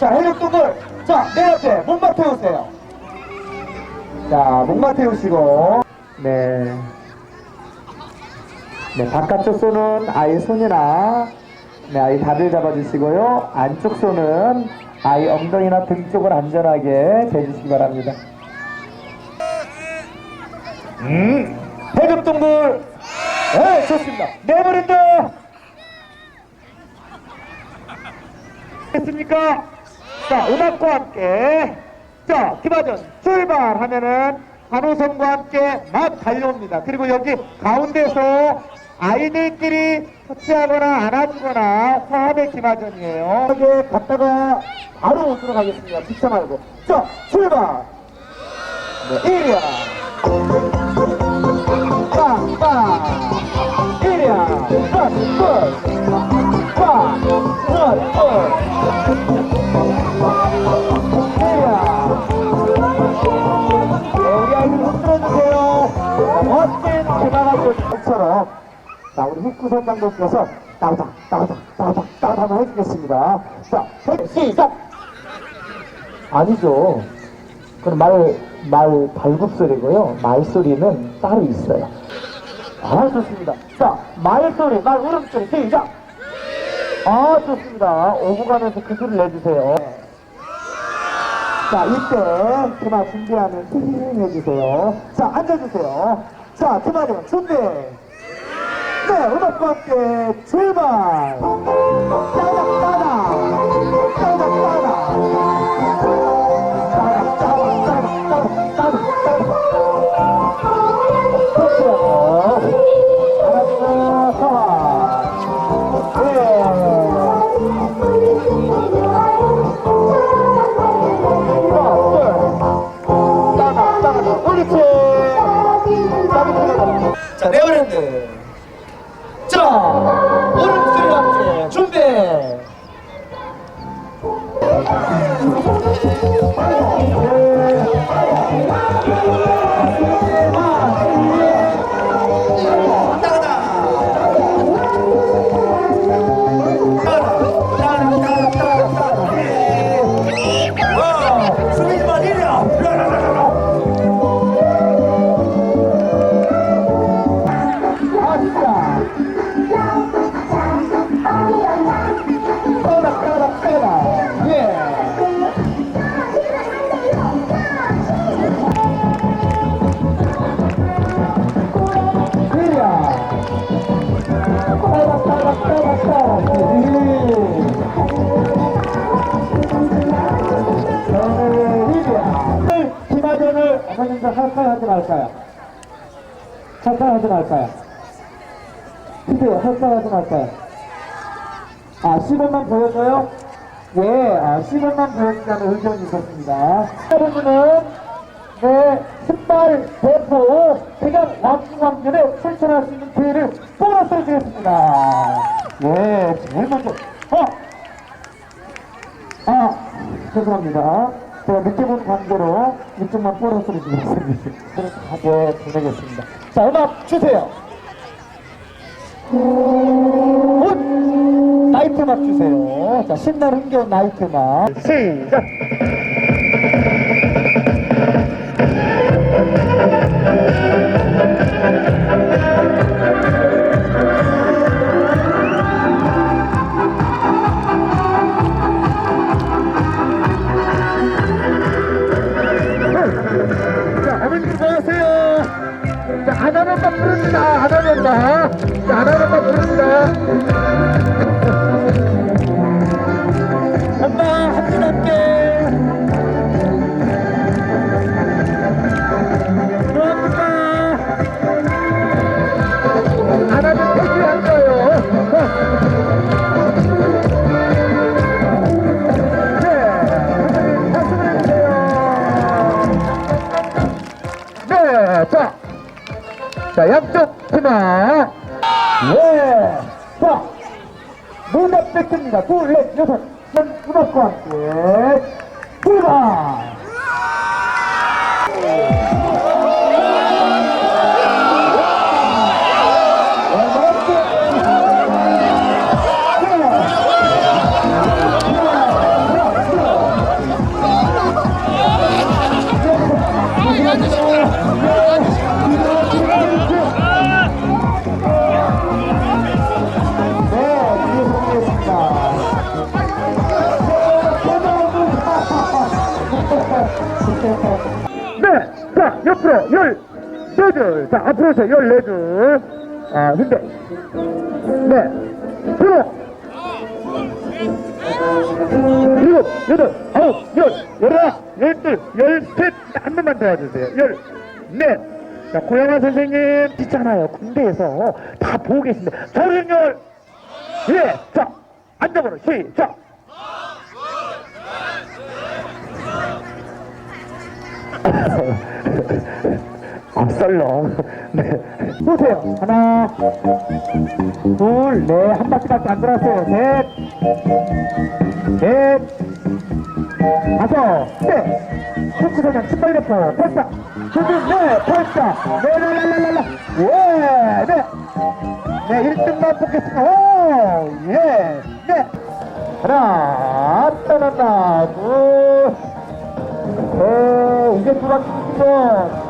자, 해적동물. 자, 내 앞에 목마 태우세요. 자, 목마 태우시고. 네. 네, 바깥쪽 손은 아이 손이나, 네, 아이 다리를 잡아주시고요. 안쪽 손은 아이 엉덩이나 등 쪽을 안전하게 대주시기 바랍니다. 음, 해적동물. 네, 좋습니다. 내버린다. 됐습니까? 자, 음악과 함께. 자, 기바전 출발하면은 한호성과 함께 막 달려옵니다. 그리고 여기 가운데서 아이들끼리 터치하거나 안아주거나 화합의 기마전이에요. 여기 갔다가 바로 오도록 하겠습니다. 비차 말고. 자, 출발! 네, 1이야. 빵, 빵. 1이야. 빵, 빵. 흑구선 장독께서 따오다 따오다 따오다 따오다 한번 해주겠습니다. 자 시작. 아니죠. 그건 말, 말 발굽 소리고요. 말 소리는 따로 있어요. 아, 좋습니다. 자, 말 소리, 말 울음소리, 시작! 아, 좋습니다. 오고 가면서 그 소리 내주세요. 자, 이때 그만 준비하면 힘 해주세요. 자, 앉아주세요. 자, 그만이면 준비. 네, 음악과 함께 출발. 할까요, 하지 말까요? 근데요, 할까요, 하지 말까요? 아, 시범만 보여줘요? 예, 아, 시범만 보여준다는 의견이 있었습니다. 여러분은 네, 신발 대포 그냥 왕중왕전에 실천할 수 있는 기회를 보너스로 주겠습니다. 예, 제일 먼저. 어! 아, 죄송합니다. 제가 늦게 본 관계로 이쪽만 보너스로 주겠습니다. 그래서 가게 보내겠습니다. 자, 음악 주세요. 굿! 나이트 음악 주세요. 자, 신나는 흥겨운 나이트 음악. 시작! 문답 뺏깁니다. 둘, 넷, 여섯. 전 음악과 함께 출발! 네, 자, 옆으로 열, 네 줄. 자, 앞으로서 열네 줄. 아, 근데, 네, 들어. 일곱, 여덟, 아홉, 열, 열하나, 열둘, 열셋, 한 번만 도와주세요. 열, 넷. 자, 고영아 선생님, 있잖아요. 군대에서 다 보고 계신데, 서른열, 예, 자, 앉아보라, 시작. 앞설렁. 네. 보세요. 하나, 둘, 네. 한 바퀴밖에 안 돌았어요. 셋, 넷, 다섯, 네. 후크선장 신발대포, 발사. 조준, 네, 발사. 네, 네, 네, 네, 네, 네. 예, 네. 네, 1등만 뽑겠습니다. 오, 예, 네. 하나, 따라다, 둘, 네, 이제 두 바퀴 넷, 다섯,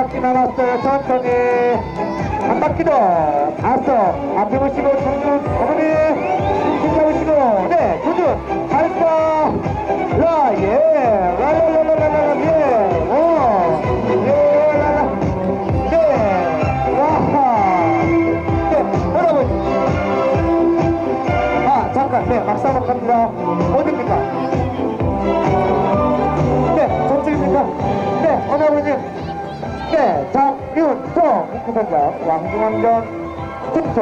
바퀴 남았어요. 천천히 한 바퀴 더. 다섯, 앞에 보시고 중준 어머니 중심 잡으시고 네, 중준 발사. 라, 예, 라라라라라라, 예, 오, 예, 라라, 네, 와하, 네, 여러분. 아, 잠깐, 네, 막사 한번 갑니다. 어딥니까? 네, 저쪽입니까? 네, 아버님? 네, 장윤성, 국부선장, 왕중왕전, 특설.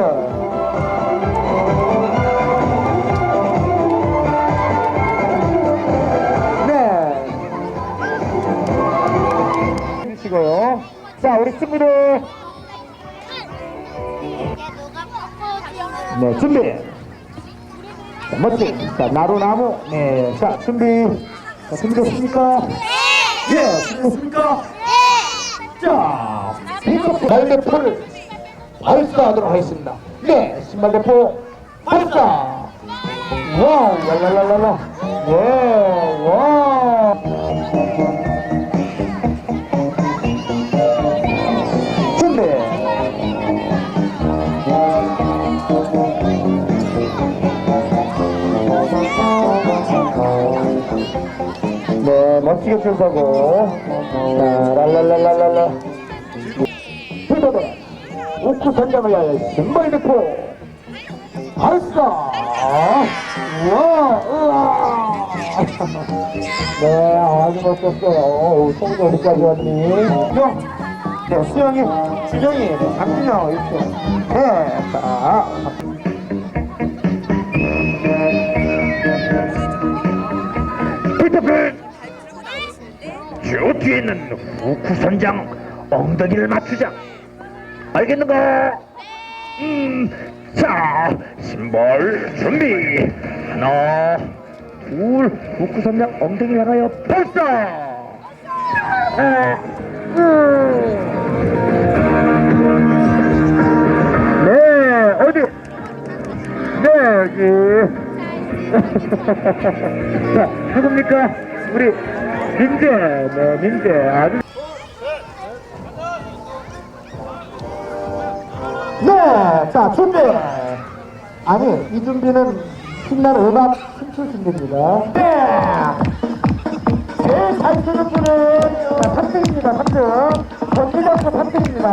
네. 주시고요. 자, 우리 친구들. 네, 준비. 자, 멋지. 자, 나루나무. 네. 자, 준비. 자, 준비됐습니까? 예, 준비됐습니까? 자, 신발대포를 발사하도록 하겠습니다. 네, 신발 대포 발사. 와우, 랄랄랄랄라. 예, 와. 준비. 네, 멋지게 줄 서고. 자, 랄랄랄랄랄라. 불도대 우쿠 전장을 위하여 신발 대포 발사. 우와, 우와. 네, 아주 멋졌어요. 오, 송도 어디까지 왔니? 수영. 네, 수영이, 준영이, 네, 강준영, 이렇게. 네, 자. 피터팬! 저 뒤에 있는 후쿠 선장 엉덩이를 맞추자. 알겠는가? 음, 자, 신발 준비. 하나, 둘, 후쿠 선장 엉덩이 향하여 발사. 아, 음. 네, 어디? 네, 여기. 자, 누굽니까? 우리 민재, 네, 민재. 아주. 네, 자, 준비. 아니, 이 준비는 신나는 음악 춤출 준비입니다. 네. 제일 잘 추는 분은 3등입니다, 3등. 전기장수 3등입니다.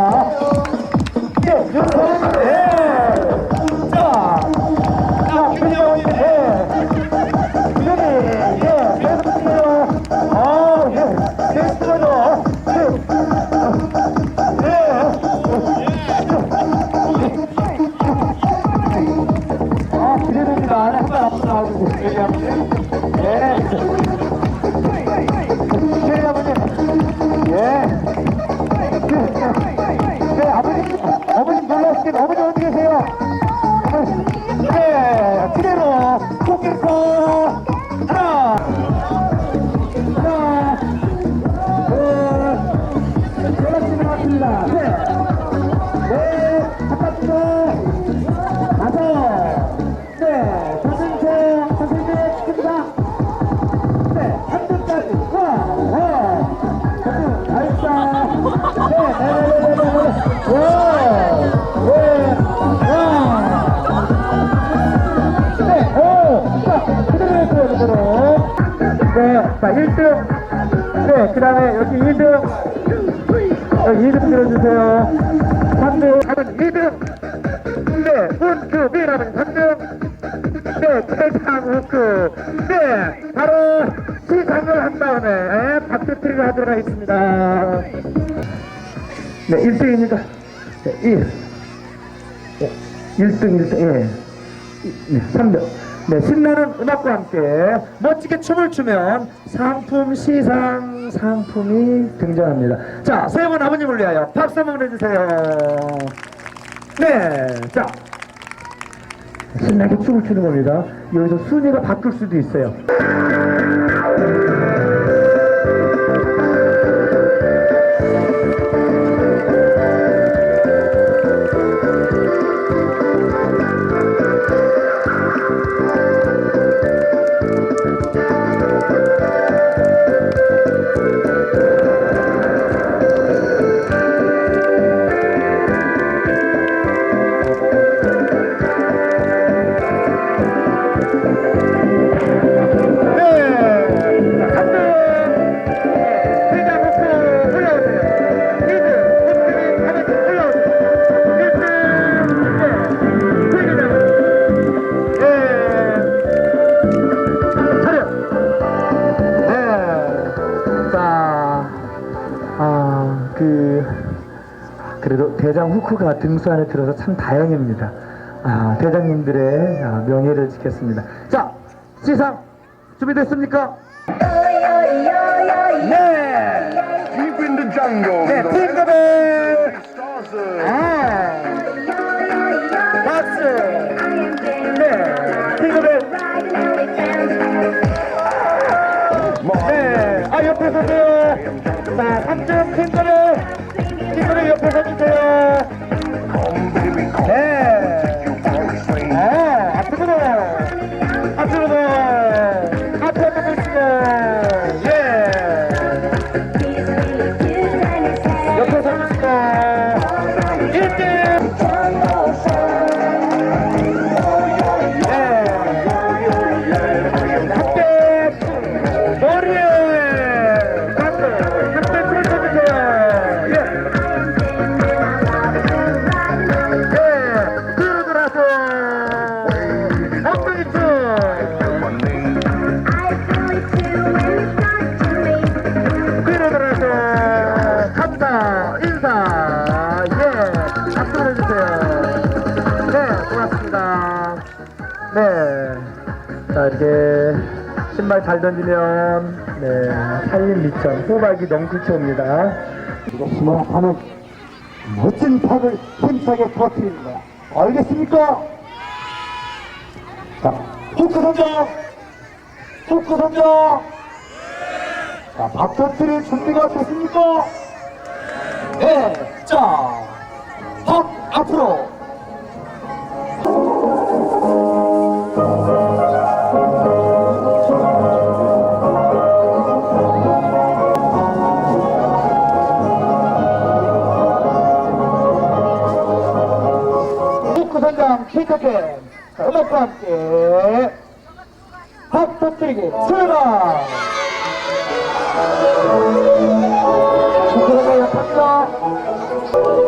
예, 윤 어떻게 너무 좋은 계세요. 네, 그대로 코끼리코 하나, 하나, 둘, 연락이 나왔습니다. 네, 네, 바깥쪽, 다섯, 네, 선생님, 선생님, 됩니다. 네, 한 줄까지, 하나, 둘, 셋, 넷, 다섯, 네, 네, 네, 네, 네, 네, 네. 자, 1등. 네, 그 다음에 여기 2등. 여기 2등 들어주세요. 3등, 하면 2등. 네, 훈크비라는 3등. 네, 최상 후크. 네, 바로 시상을 한 다음에 예, 박수트리를 하도록 하겠습니다. 네, 1등입니다. 네, 1. 네, 1등, 1등, 예. 네, 3등. 네, 신나는 음악과 함께 멋지게 춤을 추면 상품 시상 상품이 등장합니다. 자, 세분 아버님을 위하여 박수 한번 해주세요. 네, 자. 신나게 춤을 추는 겁니다. 여기서 순위가 바뀔 수도 있어요. 대장 후크가 등수 안에 들어서 참 다행입니다. 아, 대장님들의 아, 명예를 지켰습니다. 자, 시상 준비됐습니까? 네! Deep in the jungle. 네, 팅커벨! 아, 박수! 네, 팅커벨! 네, 아, 옆에 서세요! 자, 3등 앞 신발 잘 던지면, 네, 살림 미천, 호박이 넘치치 옵니다. 이것이면 하는 멋진 팝을 힘차게 거야. 알겠습니까? 자, 후크 선정! 후크 선정! 자, 박 터트릴 준비가 됐습니까? 네, 자, 헉, 앞으로! 학교선장 핑크캠 음악과 함께 학도트리기 출발! 그러면 박수!